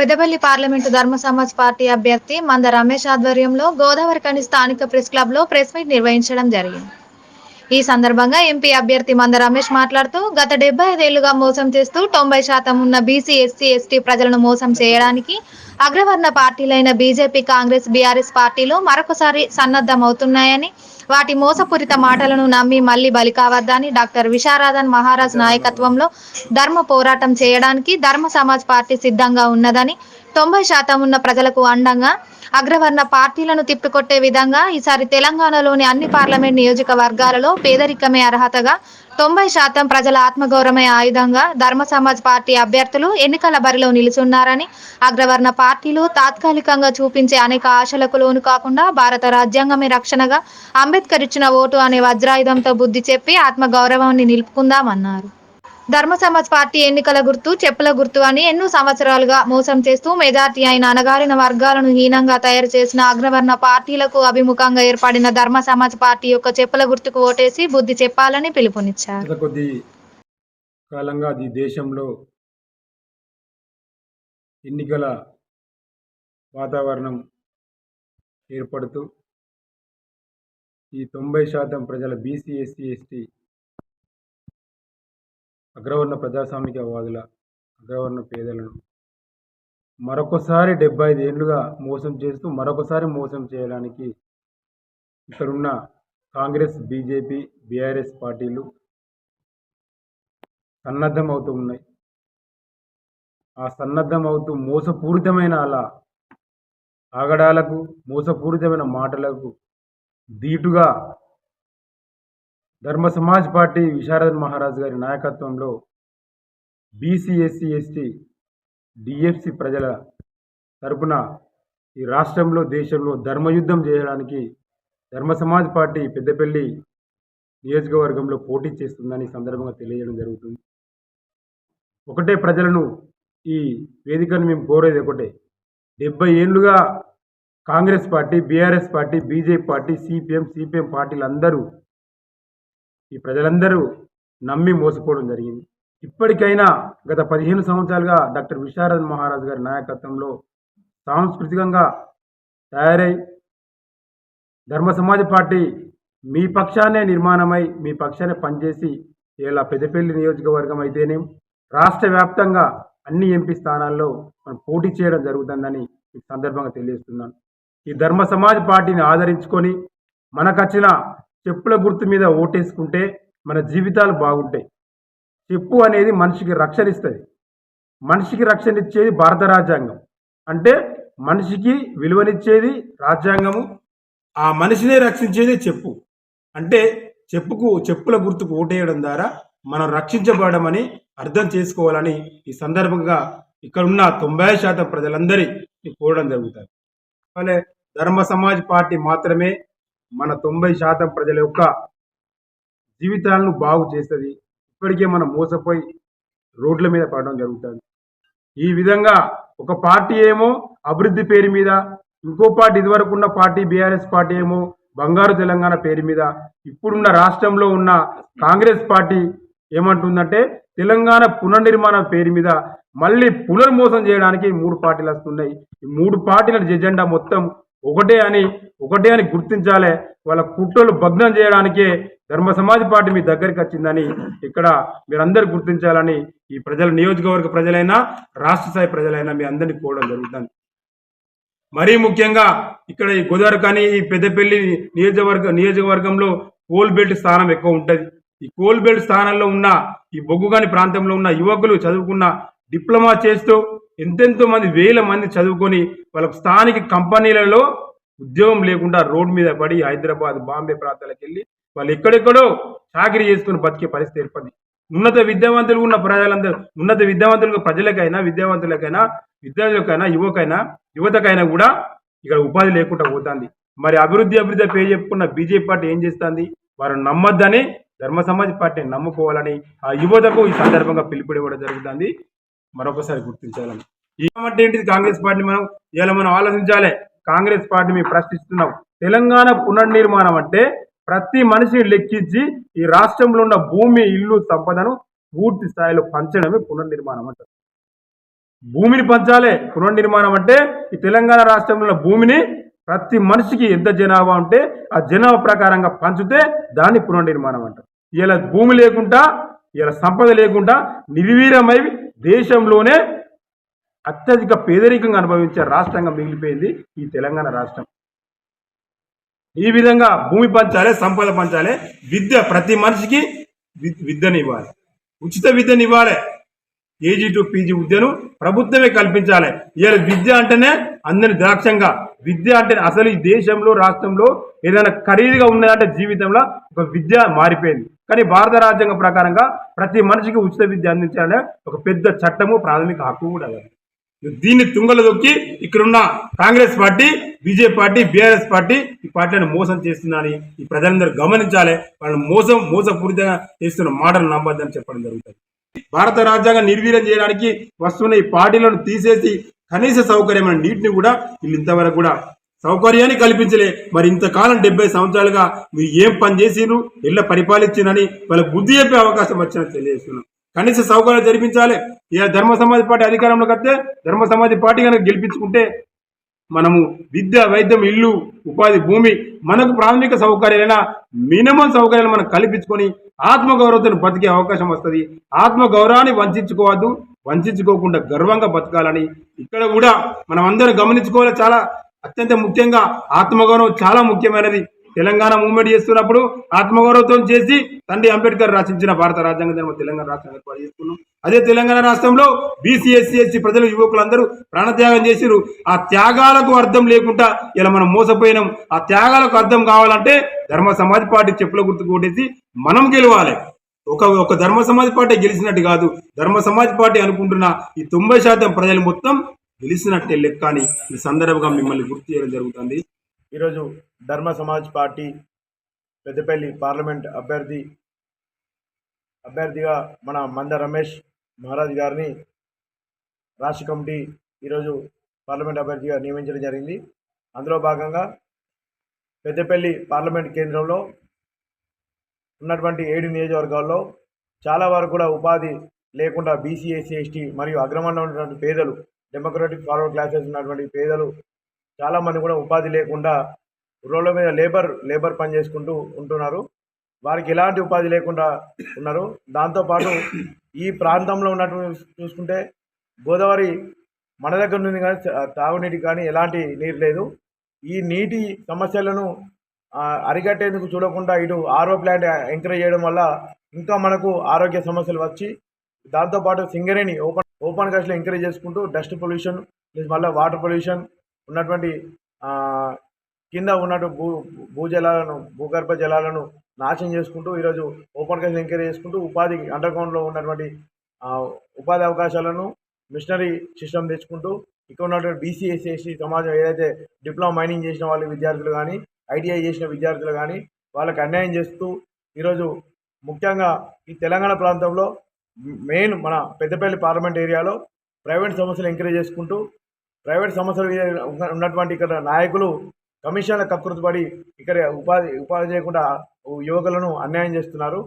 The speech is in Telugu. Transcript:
పెద్దపల్లి పార్లమెంటు ధర్మ సమాజ్ పార్టీ అభ్యర్థి మంద రమేష్ ఆధ్వర్యంలో గోదావరికని స్థానిక ప్రెస్ క్లబ్లో ప్రెస్ మీట్ నిర్వహించడం జరిగింది. ఈ సందర్భంగా ఎంపీ అభ్యర్థి మంద రమేష్ మాట్లాడుతూ గత డెబ్బై ఐదేళ్ళుగా మోసం చేస్తూ తొంభై శాతం ఉన్న బీసీ ఎస్సీ ఎస్టీ ప్రజలను మోసం చేయడానికి అగ్రవర్ణ పార్టీలైన బీజేపీ కాంగ్రెస్ బీఆర్ఎస్ పార్టీలు మరొకసారి సన్నద్ధమవుతున్నాయని వాటి మోసపూరిత మాటలను నమ్మి మళ్ళీ బలి కావద్దని డాక్టర్ విశారాధన్ మహారాజ్ నాయకత్వంలో ధర్మ పోరాటం చేయడానికి ధర్మ సమాజ్ పార్టీ సిద్ధంగా ఉన్నదని తొంభై శాతం ఉన్న ప్రజలకు అండంగా అగ్రవర్ణ పార్టీలను తిప్పికొట్టే విధంగా ఈసారి తెలంగాణలోని అన్ని పార్లమెంట్ నియోజకవర్గాలలో పేదరికమే అర్హతగా తొంభై శాతం ప్రజల ఆత్మగౌరవమే ఆయుధంగా ధర్మ సమాజ్ పార్టీ అభ్యర్థులు ఎన్నికల బరిలో నిలుచున్నారని అగ్రవర్ణ పార్టీలు తాత్కాలికంగా చూపించే అనేక ఆశలకు లోను కాకుండా భారత రాజ్యాంగమే రక్షణగా అంబేద్కర్ ఇచ్చిన ఓటు అనే వజ్రాయుధంతో బుద్ధి చెప్పి ఆత్మగౌరవాన్ని నిలుపుకుందామన్నారు. ధర్మ సమాజ్ పార్టీ ఎన్నికల గుర్తు చెప్పుల గుర్తు అని ఎన్నో సంవత్సరాలుగా మోసం చేస్తూ మెజార్టీ అయిన అణగారిన వర్గాలను హీనంగా తయారు చేసిన అగ్రవర్ణ పార్టీలకు అభిముఖంగా ఏర్పడిన ధర్మ సమాజ్ పార్టీ యొక్క చెప్పుల గుర్తుకు ఓటేసి బుద్ధి చెప్పాలని పిలుపునిచ్చారు. కొద్ది కాలంగా ఈ దేశంలో ఎన్నికల వాతావరణం ఏర్పడుతూ ఈ తొంభై శాతం ప్రజల బీసీ ఎస్సీ ఎస్టీ అగ్రవర్ణ ప్రజాస్వామికవాదుల అగ్రవర్ణ పేదలను మరొకసారి డెబ్బై ఐదు ఏళ్ళుగా మోసం చేస్తూ మరొకసారి మోసం చేయడానికి ఇక్కడున్న కాంగ్రెస్ బీజేపీ బీఆర్ఎస్ పార్టీలు సన్నద్ధం అవుతూ ఉన్నాయి. ఆ సన్నద్ధం అవుతూ మోసపూరితమైన అలా ఆగడాలకు మోసపూరితమైన మాటలకు ధీటుగా ధర్మ సమాజ్ పార్టీ విశారద్ మహారాజ్ గారి నాయకత్వంలో బీసీ ఎస్సీ ఎస్టీ డిఎఫ్సి ప్రజల తరపున ఈ రాష్ట్రంలో దేశంలో ధర్మయుద్ధం చేయడానికి ధర్మ సమాజ్ పార్టీ పెద్దపల్లి నియోజకవర్గంలో పోటీ చేస్తుందని సందర్భంగా తెలియజేయడం జరుగుతుంది. ఒకటే ప్రజలను ఈ వేదికను మేము కోరేది ఒకటే. డెబ్బై ఏళ్ళుగా Congress party BRS party BJP party CPM CPM పార్టీలు అందరూ ఈ ప్రజలందరూ నమ్మి మోసపోవడం జరిగింది. ఇప్పటికైనా గత పదిహేను సంవత్సరాలుగా డాక్టర్ విశారద్ మహారాజ్ గారి నాయకత్వంలో సాంస్కృతికంగా తయారై ధర్మ సమాజ్ పార్టీ మీ పక్షానే నిర్మాణమై మీ పక్షానే పనిచేసి ఇలా పెద్దపల్లి నియోజకవర్గం అయితేనేం రాష్ట్ర వ్యాప్తంగా అన్ని ఎంపీ స్థానాల్లో మనం పోటీ చేయడం జరుగుతుందని ఈ సందర్భంగా తెలియజేస్తున్నాను. ఈ ధర్మ సమాజ్ పార్టీని ఆదరించుకొని మనకచ్చిన చెప్పుల గుర్తు మీద ఓటేసుకుంటే మన జీవితాలు బాగుంటాయి. చెప్పు అనేది మనిషికి రక్షణ ఇస్తుంది. మనిషికి రక్షణ ఇచ్చేది భారత రాజ్యాంగం. అంటే మనిషికి విలువనిచ్చేది రాజ్యాంగము ఆ మనిషినే రక్షించేది చెప్పు. అంటే చెప్పుకు చెప్పుల గుర్తుకు ఓటేయడం ద్వారా మనం రక్షించబడమని అర్థం చేసుకోవాలని ఈ సందర్భంగా ఇక్కడున్న తొంభై శాతం ప్రజలందరి కోరడం జరుగుతుంది. అలాగే ధర్మ సమాజ్ పార్టీ మాత్రమే మన తొంభై శాతం ప్రజల యొక్క జీవితాలను బాగు చేస్తుంది. ఇప్పటికే మనం మోసపోయి రోడ్ల మీద పడడం జరుగుతుంది. ఈ విధంగా ఒక పార్టీ ఏమో అభివృద్ధి పేరు మీద ఇంకో పార్టీ ఇదివరకు ఉన్న పార్టీ బీఆర్ఎస్ పార్టీ ఏమో బంగారు తెలంగాణ పేరు మీద ఇప్పుడున్న రాష్ట్రంలో ఉన్న కాంగ్రెస్ పార్టీ ఏమంటుందంటే తెలంగాణ పునర్నిర్మాణం పేరు మీద మళ్ళీ పునర్మోసం చేయడానికి మూడు పార్టీలు వస్తున్నాయి. ఈ మూడు పార్టీల ఎజెండా మొత్తం ఒకటే అని ఒకటే అని గుర్తించాలే. వాళ్ళ కుట్రలు భగ్నం చేయడానికే ధర్మ సమాజ్ పార్టీ మీ దగ్గరికి వచ్చిందని ఇక్కడ మీరందరూ గుర్తించాలని ఈ ప్రజల నియోజకవర్గ ప్రజలైనా రాష్ట్ర స్థాయి ప్రజలైనా మీ అందరినీ కోవడం జరుగుతుంది. మరీ ముఖ్యంగా ఇక్కడ ఈ గోదావరి కానీ ఈ పెద్దపల్లి నియోజకవర్గ నియోజకవర్గంలో కోల్ బెల్ట్ స్థానం ఎక్కువ ఉంటుంది. ఈ కోల్ బెల్ట్ స్థానంలో ఉన్న ఈ బొగ్గుగాని ప్రాంతంలో ఉన్న యువకులు చదువుకున్న డిప్లొమా చేస్తూ ఎంతెంతో మంది వేల మంది చదువుకొని వాళ్ళకు స్థానిక కంపెనీలలో ఉద్యోగం లేకుండా రోడ్ మీద పడి హైదరాబాద్ బాంబే ప్రాంతాలకు వెళ్ళి వాళ్ళు ఎక్కడెక్కడో చాకరీ చేసుకుని బతికే పరిస్థితి ఏర్పడింది. ఉన్నత విద్యావంతులు ఉన్న ప్రజలందరూ ఉన్నత విద్యావంతులకు ప్రజలకైనా విద్యావంతులకైనా విద్యార్థులకైనా యువకైనా యువతకైనా కూడా ఇక్కడ ఉపాధి లేకుండా పోతుంది. మరి అభివృద్ధి అభివృద్ధి పేరు చెప్పుకున్న బీజేపీ పార్టీ ఏం చేస్తుంది? వారు నమ్మొద్దని ధర్మ సమాజ్ పార్టీని నమ్ముకోవాలని ఆ యువతకు ఈ సందర్భంగా పిలుపుడివ్వడం జరుగుతుంది. మరొకసారి గుర్తించాలని. ఏమంటే ఏంటిది కాంగ్రెస్ పార్టీ మనం ఇలా మనం ఆలోచించాలి. కాంగ్రెస్ పార్టీ మేము ప్రశ్నిస్తున్నాం. తెలంగాణ పునర్నిర్మాణం అంటే ప్రతి మనిషి లెక్కించి ఈ రాష్ట్రంలో ఉన్న భూమి ఇల్లు సంపదను పూర్తి స్థాయిలో పంచడమే పునర్నిర్మాణం అంటారు భూమిని పంచాలే. పునర్నిర్మాణం అంటే ఈ తెలంగాణ రాష్ట్రంలో ఉన్న భూమిని ప్రతి మనిషికి ఎంత జనాభా ఉంటే ఆ జనాభా ప్రకారంగా పంచితే దాన్ని పునర్నిర్మాణం అంటారు ఇలా భూమి లేకుండా ఇలా సంపద లేకుండా నిర్వీర్యమై దేశంలోనే అత్యధిక పేదరికంగా అనుభవించే రాష్ట్రంగా మిగిలిపోయింది ఈ తెలంగాణ రాష్ట్రం. ఈ విధంగా భూమి పంచాలే సంపద పంచాలే విద్య ప్రతి మనిషికి విద్యనివ్వాలి. ఇవ్వాలి ఉచిత విద్యను ఏజీ టు పీజీ విద్యను ప్రభుత్వమే కల్పించాలి. ఇవాళ విద్య అంటేనే అందరి ద్రాక్షంగా. విద్య అంటే అసలు ఈ దేశంలో రాష్ట్రంలో ఏదైనా ఖరీదుగా ఉన్నదంటే జీవితంలో ఒక విద్య మారిపోయింది. కానీ భారత రాజ్యాంగం ప్రకారంగా ప్రతి మనిషికి ఉచిత విద్య అందించాలనే ఒక పెద్ద చట్టము ప్రాథమిక హక్కు కూడా దీన్ని తుంగలు దొక్కి ఇక్కడున్న Congress party BJP party BRS party ఈ పార్టీలను మోసం చేస్తుందని ఈ ప్రజలందరూ గమనించాలి. వాళ్ళని మోసం మోసపూరితంగా చేస్తున్న మాటలు నమ్మద్దని చెప్పడం జరుగుతుంది. భారత రాజ్యాంగం నిర్వీర్యం చేయడానికి వస్తున్న ఈ పార్టీలను తీసేసి కనీస సౌకర్యమైన నీటిని కూడా వీళ్ళు ఇంతవరకు కూడా సౌకర్యాన్ని కల్పించలే. మరి ఇంతకాలం డెబ్బై సంవత్సరాలుగా మీరు ఏం పని చేసిరు ఇళ్ళ పరిపాలించినని వాళ్ళకి బుద్ధి చెప్పే అవకాశం వచ్చినట్టు తెలియజేస్తున్నాం. కనీస సౌకర్యాలు జరిపించాలి. ఇక ధర్మ సమాజ్ పార్టీ అధికారంలోకి వస్తే ధర్మ సమాజ్ పార్టీ కనుక గెలిపించుకుంటే మనము విద్య వైద్యం ఇల్లు ఉపాధి భూమి మనకు ప్రాథమిక సౌకర్యాలైన మినిమం సౌకర్యాలు మనం కల్పించుకొని ఆత్మగౌరవంతో బతికే అవకాశం వస్తుంది. ఆత్మగౌరవాన్ని వంచుకోవద్దు వంచుకోకుండా గర్వంగా బతకాలని ఇక్కడ కూడా మనం అందరం గమనించుకోవాలి. చాలా అత్యంత ముఖ్యంగా ఆత్మగౌరవం చాలా ముఖ్యమైనది. తెలంగాణ మూవ్మెంట్ చేస్తున్నప్పుడు ఆత్మగౌరవం చేసి తండ్రి అంబేద్కర్ రచించిన భారత రాజ్యాంగ ధర్మ తెలంగాణ రాష్ట్రం ఏర్పాటు చేసుకున్నాం అదే తెలంగాణ రాష్ట్రంలో బీసీ ఎస్సీ ప్రజలు యువకులందరూ ప్రాణత్యాగం చేసిరు ఆ త్యాగాలకు అర్థం లేకుండా ఇలా మనం మోసపోయినాం. ఆ త్యాగాలకు అర్థం కావాలంటే ధర్మ సమాజ్ పార్టీ చెప్పుల గుర్తు కొట్టేసి మనం గెలవాలి. ఒక ఒక ధర్మ సమాజ్ పార్టీ గెలిచినట్టు కాదు. ధర్మ సమాజ్ పార్టీ అనుకుంటున్న ఈ తొంభై శాతం ప్రజలు మొత్తం గెలిచినట్టే లెక్క అని ఈ సందర్భంగా మిమ్మల్ని గుర్తు చేయడం జరుగుతుంది. ఈరోజు ధర్మ సమాజ్ పార్టీ పెద్దపల్లి పార్లమెంట్ అభ్యర్థి అభ్యర్థిగా మన మంద రమేష్ మహారాజ్ గారిని రాష్ట్ర కమిటీ ఈరోజు పార్లమెంట్ అభ్యర్థిగా నియమించడం జరిగింది. అందులో భాగంగా పెద్దపల్లి పార్లమెంట్ కేంద్రంలో ఉన్నటువంటి ఏడు నియోజకవర్గాల్లో చాలా వరకు కూడా ఉపాధి లేకుండా బీసీ ఎస్సీ ఎస్టీ మరియు అగ్రమంలో ఉన్నటువంటి పేదలు డెమోక్రటిక్ ఫార్వర్డ్ క్లాసెస్ ఉన్నటువంటి పేదలు చాలామంది కూడా ఉపాధి లేకుండా రోడ్ల మీద లేబర్ లేబర్ పని చేసుకుంటూ ఉంటున్నారు. వారికి ఎలాంటి ఉపాధి లేకుండా ఉన్నారు. దాంతోపాటు ఈ ప్రాంతంలో ఉన్నటువంటి చూసుకుంటే గోదావరి మన దగ్గర నుండి కానీ తా- తాగునీటికి కానీ ఎలాంటి నీరు లేదు. ఈ నీటి సమస్యలను అరికట్టేందుకు చూడకుండా ఇటు ఆర్ఓ ప్లాంట్ ఎంకరేజ్ చేయడం వల్ల ఇంకా మనకు ఆరోగ్య సమస్యలు వచ్చి దాంతోపాటు సింగరేణి ఓపెన్ ఓపెన్ కాస్ట్లో ఎంకరేజ్ చేసుకుంటూ డస్ట్ పొల్యూషన్ మళ్ళీ వాటర్ పొల్యూషన్ ఉన్నటువంటి కింద ఉన్నట్టు భూ భూజలాలను భూగర్భ జలాలను నాశనం చేసుకుంటూ ఈరోజు ఓపెన్ కాస్ట్ ఎంకరేజ్ చేసుకుంటూ ఉపాధి అండర్గ్రౌండ్లో ఉన్నటువంటి ఉపాధి అవకాశాలను మిషనరీ సిస్టమ్ తెచ్చుకుంటూ ఇక్కడ ఉన్నటువంటి బీసీఎస్ఎస్సీ సమాజం ఏదైతే డిప్లొమా మైనింగ్ చేసిన వాళ్ళ విద్యార్థులు కానీ ఐటీఐ చేసిన విద్యార్థులు కానీ వాళ్ళకి అన్యాయం చేస్తూ ఈరోజు ముఖ్యంగా ఈ తెలంగాణ ప్రాంతంలో మెయిన్ మన పెద్దపల్లి పార్లమెంట్ ఏరియాలో ప్రైవేట్ సంస్థలు ఎంకరేజ్ చేసుకుంటూ ప్రైవేట్ సంస్థలు ఉన్నటువంటి ఇక్కడ నాయకులు కమిషన్ల కకృతిపడి ఇక్కడ ఉపాధి ఉపాధి చేయకుండా యువకులను అన్యాయం చేస్తున్నారు.